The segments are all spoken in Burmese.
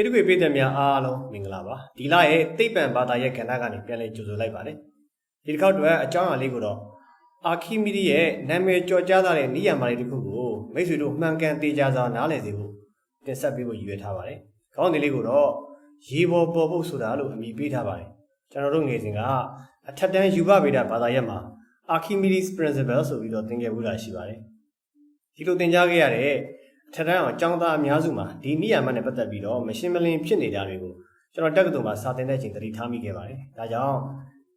ကေတုကေပြည်သက်များအားလုံးမင်္ဂလာပါဒီလရဲ့သိပ္ပံဘာသာရဲ့ကဏ္ဍကနေပြန်လည်ကြိုဆိုလိုက်ပါတယ်ဒီတစ်ခေါက်တော့အကြောင်းအရာလေးကိုတော့အာခိမီဒီရဲ့နာမည်ကျော်ကြားတဲ့နိယမလေးတစ်ခုကိုမိတ်ဆွေတို့မှန်ကန်သေးကြစွာနားလည်စေဖို့တင်ဆက်ပေးဖို့ရည်ရွယ်ထားပါတယ်ခေါင်းစဉ်လေးကိုတော့ရေပေါ်ပေါ်ဖို့ဆိုတာလို့အမည်ပေးထားပါတယ်ကျွန်တော်တို့ငယ်စဉ်ကအထက်တန်းယူဘဗေဒဘာသာရပ်မှာ Archimedes principle ဆိုပြီးတော့သင်ခဲ့မှုတာရှိပါတယ်ဒီလိုသင်ကြားခဲ့ရတဲ့ ထက်တန်းအောင်ចောင်းသားအများစုမှာဒီနိယာမနဲ့ပတ်သက်ပြီးတော့မရှင်းမလင်းဖြစ်နေတာတွေကိုကျွန်တော်တက္ကသိုလ်မှာစာသင်တဲ့ချိန်သတိထားမိခဲ့ပါတယ်။ဒါကြောင့်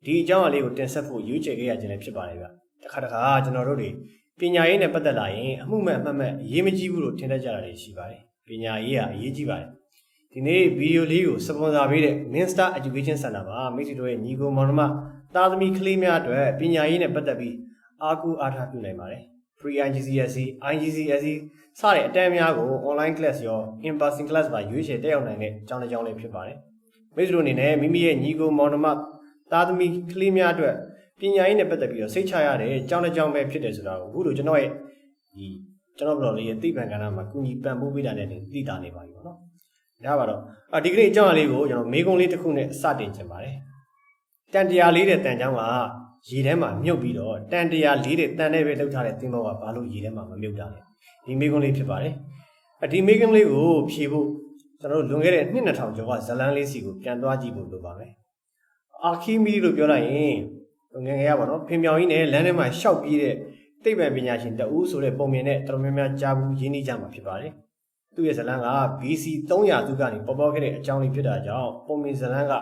ဒီအကြောင်းအလေးကိုတင်ဆက်ဖို့ရွေးချယ်ခဲ့ရခြင်းလည်းဖြစ်ပါတယ်ဗျ။တစ်ခါတစ်ခါကျွန်တော်တို့တွေပညာရေးနဲ့ပတ်သက်လာရင်အမှုမဲ့အမှတ်မဲ့အရေးမကြီးဘူးလို့ထင်တတ်ကြတာတွေရှိပါတယ်။ပညာရေးကအရေးကြီးပါတယ်။ဒီနေ့ဗီဒီယိုလေးကိုစပွန်ဆာပေးတဲ့ Minster Education Center မှာမိတ်ဆွေတို့ရဲ့ညီကိုမောင်နှမသားသမီးကလေးများအတွက်ပညာရေးနဲ့ပတ်သက်ပြီးအားကိုးအားထားပြုနိုင်ပါတယ်။ Free IGCSE IGCSE စတဲ့အတန်းများကို online class ရော in person class ပါရွေးချယ်တက်ရောက်နိုင်တဲ့အကြောင်းတစ်ကြောင်းလေးဖြစ်ပါတယ်။မိတ်ဆွေတို့အနေနဲ့မိမိရဲ့ညီကိုမောင်နှမသားသမီးကလေးများအတွက်ပညာရေးနဲ့ပတ်သက်ပြီးတော့စိတ်ချရတဲ့အကြောင်းတစ်ကြောင်းပဲဖြစ်တယ်ဆိုတာကိုအခုလိုကျွန်တော်ရဲ့ဒီကျွန်တော်ဘလော်လေးရဲ့သိပ္ပံကဏ္ဍမှာကုညီပံ့ပိုးပေးတာနဲ့သိတာနေပါပြီပေါ့နော်။ဒါပါတော့အဒီကနေ့အကြောင်းအလေးကိုကျွန်တော်မေးခွန်းလေးတစ်ခုနဲ့စတင်ချင်ပါတယ်။တန်တရားလေးတဲ့တန်ချောင်းက ရေထဲမှာမြုပ်ပြီးတော့တန်တရားလေးတဲ့တန်နဲ့ပဲလှုပ်ထားတဲ့သင်္ဘောကဘာလို့ရေထဲမှာမမြုပ်တာလဲ။ဒီမေးခွန်းလေးဖြစ်ပါတယ်။အဒီမေးခွန်းလေးကိုဖြေဖို့ကျွန်တော်တို့လွန်ခဲ့တဲ့နှစ်2000ကျော်ကဇလန်းလေးစီကိုပြန်သွားကြည့်ဖို့လိုပါမယ်။အာခီမီလို့ပြောလိုက်ရင်ငယ်ငယ်ရပါတော့ဖင်မြောင်ကြီးနဲ့လမ်းထဲမှာရှောက်ပြေးတဲ့သိပ္ပံပညာရှင်တဦးဆိုတဲ့ပုံမြင်နဲ့တော်တော်များများကြားဘူးရင်းနှီးကြမှာဖြစ်ပါတယ်။သူ့ရဲ့ဇလန်းက BC 300သူကနေပေါ်ပေါ်ခဲ့တဲ့အကြောင်းလေးဖြစ်တာကြောင့်ပုံမြင်ဇလန်းက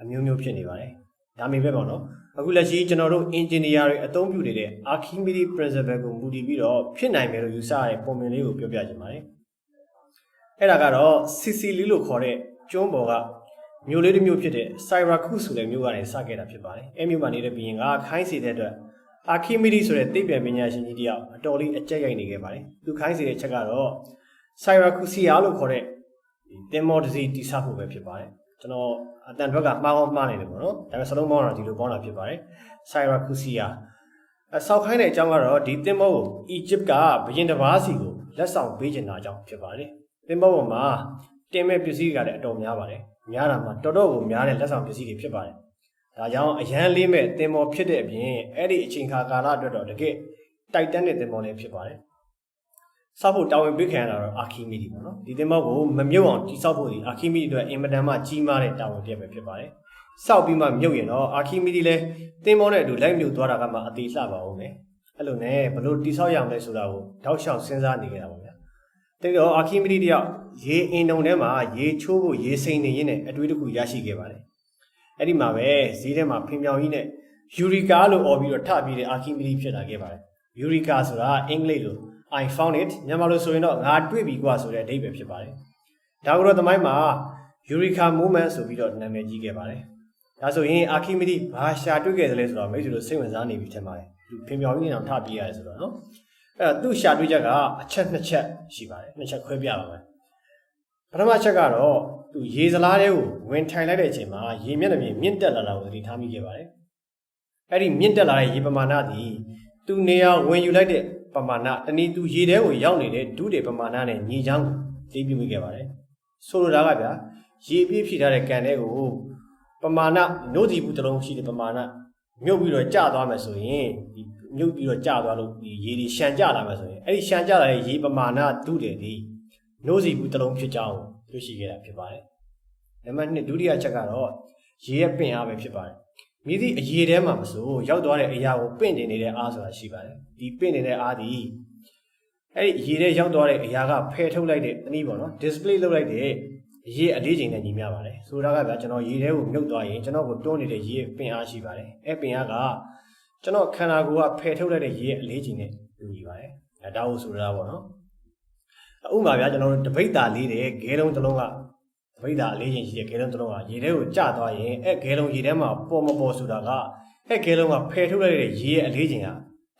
အမျိုးမျိုးဖြစ်နေပါတယ်။ဒါမျိုးပဲပေါ့နော်။ အခုလက်ရှိကျွန်တော်တို့ engineer တွေအသုံးပြုနေတဲ့ Archimedes principle ကိုမူတည်ပြီးတော့ဖြစ်နိုင်မယ်လို့ယူဆရတဲ့ပုံမြင်လေးကိုပြောပြချင်ပါတယ်။အဲ့ဒါကတော့ Sicily လို့ခေါ်တဲ့ကျွန်းပေါ်ကမြို့လေးတစ်မြို့ဖြစ်တဲ့ Syracuse ဆိုတဲ့မြို့ကနေစခဲ့တာဖြစ်ပါတယ်။အဲ့မြို့မှာနေတဲ့ဘီရင်ကခိုင်းစီတဲ့အတွက် Archimedes ဆိုတဲ့သိပ္ပံပညာရှင်ကြီးတယောက်အတော်လေးအကြက်ရိုက်နေခဲ့ပါတယ်။သူခိုင်းစီတဲ့ချက်ကတော့ Syracuse လို့ခေါ်တဲ့တင်မော်တစီတိစဖို့ပဲဖြစ်ပါတယ်။ ကျွန်တော်အတန်ဘက်ကမှားအောင်မှားနေတယ်ပေါ့နော်။ဒါပေမဲ့စလုံးပေါင်းတော့ဒီလိုပေါင်းတာဖြစ်ပါတယ်။ Syracuse အဆောက်ခိုင်းတဲ့အကြောင်းကတော့ဒီတင်မောကို Egypt ကဘရင်တစ်ပါးစီကိုလက်ဆောင်ပေးချင်တာအကြောင်းဖြစ်ပါတယ်။တင်မောပေါ်မှာတင်မဲ့ပစ္စည်းကလည်းအတော်များပါတယ်။များတာမှတော်တော်ကိုများတဲ့လက်ဆောင်ပစ္စည်းတွေဖြစ်ပါတယ်။ဒါကြောင့်အရန်လေးမဲ့တင်မောဖြစ်တဲ့အပြင်အဲ့ဒီအချိန်ခါကာလအတွက်တော့တကယ်တိုက်တန်းတဲ့တင်မောလည်းဖြစ်ပါတယ်။ စောက်ဖို့တာဝန်ပေးခံရတာတော့အာခီမီဒီပေါ့နော်။ဒီတင်မောကိုမမြုပ်အောင်တိစောက်ဖို့ဒီအာခီမီဒီအတွက်အင်မတန်မှကြီးမားတဲ့တာဝန်တစ်ရပ်ပဲဖြစ်ပါတယ်။စောက်ပြီးမှမြုပ်ရင်တော့အာခီမီဒီလည်းတင်မောနဲ့အတူလိုက်မြုပ်သွားတာကမှအသေးလှပါအောင်မယ်။အဲ့လိုနဲ့ဘလို့တိစောက်ရအောင်လဲဆိုတာကိုတောက်လျှောက်စဉ်းစားနေကြတာပေါ့ဗျာ။တဲ့တော့အာခီမီဒီတယောက်ရေအင်တုံထဲမှာရေချိုးဖို့ရေစိမ်နေရင်းနဲ့အတွေးတစ်ခုရရှိခဲ့ပါတယ်။အဲ့ဒီမှာပဲဈေးထဲမှာဖင်ပြောင်ကြီးနဲ့ယူရီကာလို့អော်ပြီးတော့ထပြီးတဲ့အာခီမီဒီဖြစ်လာခဲ့ပါတယ်။ယူရီကာဆိုတာအင်္ဂလိပ်လို I found it မြန်မာလိုဆိုရင်တော့ငါတွေ့ပြီကွာဆိုတဲ့အဓိပ္ပာယ်ဖြစ်ပါတယ်။ဒါကတော့သမိုင်းမှာ Eureka Moment ဆိုပြီးတော့နာမည်ကြီးခဲ့ပါတယ်။ဒါဆိုရင်အာခီမီဒီဘာရှာတွေ့ခဲ့သလဲဆိုတော့မိတ်ဆွေတို့စိတ်ဝင်စားနေပြီထင်ပါတယ်။သူဖင်ပြောင်ကြီးနေအောင်ထပြေးရတယ်ဆိုတော့နော်။အဲ့တော့သူ့ရှာတွေ့ချက်ကအချက်နှစ်ချက်ရှိပါတယ်။နှစ်ချက်ခွဲပြပါမယ်။ပထမချက်ကတော့သူရေစလားတွေကိုဝင်ထိုင်လိုက်တဲ့အချိန်မှာရေမျက်နှာပြင်မြင့်တက်လာတာကိုသတိထားမိခဲ့ပါတယ်။အဲ့ဒီမြင့်တက်လာတဲ့ရေပမာဏသည်သူနေရာဝင်ယူလိုက်တဲ့ ပမာဏတနည်းသူရေထဲကိုရောက်နေတဲ့ဒုတွေပမာဏနဲ့ညီချောင်းသိပြမိခဲ့ပါတယ်။ဆိုလိုတာကဗျာရေပြည့်ဖြည့်ထားတဲ့ကန်ထဲကိုပမာဏနှုတ်ဒီဘူးတစ်လုံးရှိတဲ့ပမာဏမြုပ်ပြီးတော့ကျသွားမယ်ဆိုရင်ဒီမြုပ်ပြီးတော့ကျသွားလို့ဒီရေတွေရှန်ကျလာမယ်ဆိုရင်အဲ့ဒီရှန်ကျလာတဲ့ရေပမာဏဒုတွေဒီနှုတ်စီဘူးတစ်လုံးဖြစ်ကြောင်းတွေ့ရှိခဲ့တာဖြစ်ပါတယ်။နံပါတ်2ဒုတိယချက်ကတော့ရေရဲ့ပင်အားပဲဖြစ်ပါတယ်။ မြည်သည့်အရေထဲမှာမဆိုရောက်သွားတဲ့အရာကိုပင့်တင်နေတဲ့အားဆိုတာရှိပါတယ်ဒီပင့်နေတဲ့အားဒီအဲ့ဒီအရေထဲရောက်သွားတဲ့အရာကဖယ်ထုတ်လိုက်တဲ့အနည်းပေါ့နော် display လုပ်လိုက်တဲ့အရေအလေးချိန်နဲ့ညီမျှပါတယ်ဆိုတာကဗျာကျွန်တော်ရေထဲကိုမြုပ်သွားရင်ကျွန်တော်ကိုတွန်းနေတဲ့ရေပင်အားရှိပါတယ်အဲ့ပင်အားကကျွန်တော်ခန္ဓာကိုယ်ကဖယ်ထုတ်လိုက်တဲ့ရေအလေးချိန်နဲ့ညီပါတယ်အဲဒါကိုဆိုတာပေါ့နော်ဥပမာဗျာကျွန်တော်တို့တပိတ်တာလေးတဲ့ဂဲလုံးတစ်လုံးက တပိတ်တာအလေးချိန်ရှိတဲ့ဂဲလုံးတစ်လုံးကရေထဲကိုကျသွားရင်အဲ့ဂဲလုံးရေထဲမှာပေါ်မပေါ်ဆိုတာကအဲ့ဂဲလုံးကဖယ်ထုတ်လိုက်တဲ့ရေရဲ့အလေးချိန်က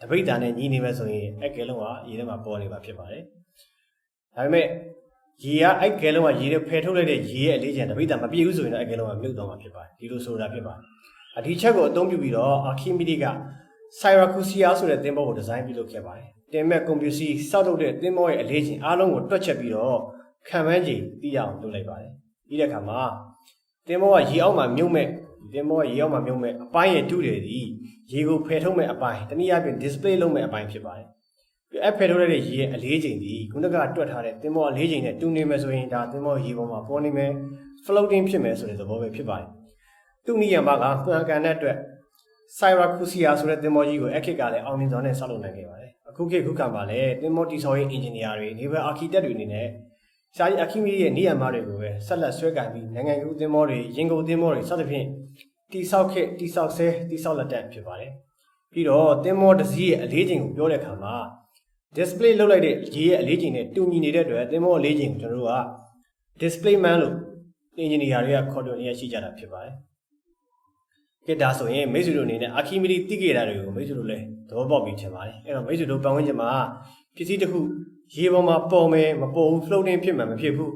တပိတ်တာနဲ့ညီနေမယ်ဆိုရင်အဲ့ကဲလုံးကရေထဲမှာပေါ်နေမှာဖြစ်ပါတယ်။ဒါပေမဲ့ရေကအဲ့ကဲလုံးကရေထဲဖယ်ထုတ်လိုက်တဲ့ရေရဲ့အလေးချိန်တပိတ်တာမပြည့်ဘူးဆိုရင်တော့အဲ့ကဲလုံးကမြုပ်သွားမှာဖြစ်ပါတယ်။ဒီလိုဆိုတာဖြစ်ပါတယ်။အဒီချက်ကိုအသုံးပြုပြီးတော့အာခီမီဒီက Syracuse ဆိုတဲ့သင်္ဘောကိုဒီဇိုင်းပြုလုပ်ခဲ့ပါတယ်။တင်မဲ့ကွန်ပျူတာစောက်လုပ်တဲ့သင်္ဘောရဲ့အလေးချိန်အားလုံးကိုတွက်ချက်ပြီးတော့ခံမှန်းချိန်သိရအောင်လုပ်လိုက်ပါတယ်။ ပြီးတဲ့အခါမှာတင်မောကရေအောက်မှာမြုပ်မဲ့တင်မောကရေအောက်မှာမြုပ်မဲ့အပိုင်းရဲ့တူတယ်ဒီရေကိုဖယ်ထုတ်မဲ့အပိုင်းတနည်းအားဖြင့် display လုပ်မဲ့အပိုင်းဖြစ်ပါတယ်ပြီးအဲ့ဖယ်ထုတ်တဲ့ရေရဲ့အလေးချိန်ဒီခုနကတွက်ထားတဲ့တင်မောအလေးချိန်နဲ့တူနေမယ်ဆိုရင်ဒါတင်မောရေပေါ်မှာပေါ်နေမယ် floating ဖြစ်မယ်ဆိုတဲ့သဘောပဲဖြစ်ပါတယ်သူ့နိယမကမှန်ကန်တဲ့အတွက် Syracusia ဆိုတဲ့သင်္ဘောကြီးကိုအခစ်ကလည်းအောင်မြင်စွာနဲ့ဆောက်လုပ်နိုင်ခဲ့ပါတယ်။အခုခေတ်ခုကမှာလည်းသင်္ဘောတိဆောက်ရေး engineer တွေ naval architect တွေအနေနဲ့ ရှားကြီးအခီမီရဲ့နေရာမှာတွေကိုပဲဆက်လက်ဆွဲကင်ပြီးနိုင်ငံကူသင်္ဘောတွေရင်ကုန်သင်္ဘောတွေစသဖြင့်တိဆောက်ခေတ်တိဆောက်ဆဲတိဆောက်လက်တက်ဖြစ်ပါတယ်။ပြီးတော့သင်္ဘောတစ်စီးရဲ့အလေးချိန်ကိုပြောတဲ့အခါမှာ display လုပ်လိုက်တဲ့ရေရဲ့အလေးချိန်နဲ့တူညီနေတဲ့အတွက်သင်္ဘောအလေးချိန်ကိုကျွန်တော်တို့က display man လို့ engineer တွေကခေါ်တွင်ရရှိကြတာဖြစ်ပါတယ်။ကဲဒါဆိုရင်မိတ်ဆွေတို့အနေနဲ့အာခီမီဒီတိကေတာတွေကိုမိတ်ဆွေတို့လည်းသဘောပေါက်ပြီးချင်ပါတယ်အဲ့တော့မိတ်ဆွေတို့ပတ်ဝန်းကျင်မှာပစ္စည်းတစ်ခု ရေပေါ်မှာပေါ်မယ်မပေါ်ဘူး floating ဖြစ်မှာမဖြစ်ဘူး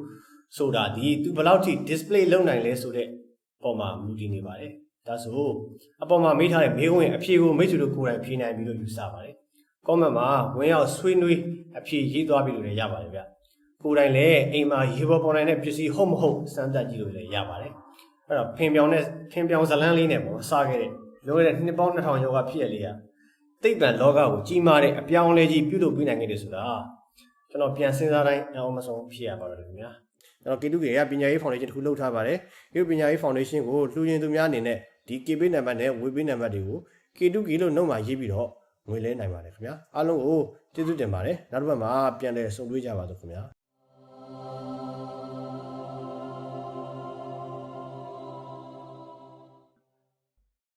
ဆိုတာဒီသူဘယ်လောက်ထိ display လုပ်နိုင်လဲဆိုတဲ့ပုံမှာမူတည်နေပါတယ်ဒါဆိုအပေါ်မှာမေးထားတဲ့မေးခွန်းရဲ့အဖြေကိုမိတ်ဆွေတို့ကိုယ်တိုင်ဖြေနိုင်ပြီးလို့ယူဆပါတယ် comment မှာဝင်ရောက်ဆွေးနွေးအဖြေရေးသွားပြီးလို့လည်းရပါတယ်ဗျကိုယ်တိုင်လည်းအိမ်မှာရေပေါ်ပေါ်နိုင်တဲ့ပစ္စည်းဟုတ်မဟုတ်စမ်းသပ်ကြည့်လို့လည်းရပါတယ်အဲ့တော့ဖင်ပြောင်နဲ့ဖင်ပြောင်ဇလန်းလေးနဲ့ပေါ့စားခဲ့တဲ့လွန်ခဲ့တဲ့နှစ်ပေါင်း2000ကျော်ကဖြစ်ရလေးကသိပ္ပံလောကကိုကြီးမားတဲ့အပြောင်းအလဲကြီးပြုလုပ်ပေးနိုင်ခဲ့တယ်ဆိုတာ ကျွန်တော်ပြန်စဉ်းစားတိုင်းအောင်မဆုံးဖြစ်ရပါတော့တယ်ခင်ဗျာကျွန်တော်ကေတုကေကပညာရေးဖောင်ဒေးရှင်းတစ်ခုလုပ်ထားပါတယ်ဒီပညာရေးဖောင်ဒေးရှင်းကိုလှူရင်သူများအနေနဲ့ဒီ KB နံပါတ်နဲ့ဝေပေးနံပါတ်တွေကိုကေတုကေလို့နှုတ်မှာရေးပြီးတော့ငွေလဲနိုင်ပါတယ်ခင်ဗျာအားလုံးကိုကျေးဇူးတင်ပါတယ်နောက်တစ်ပတ်မှာပြန်လည်ဆုံတွေ့ကြပါစို့ခင်ဗျာ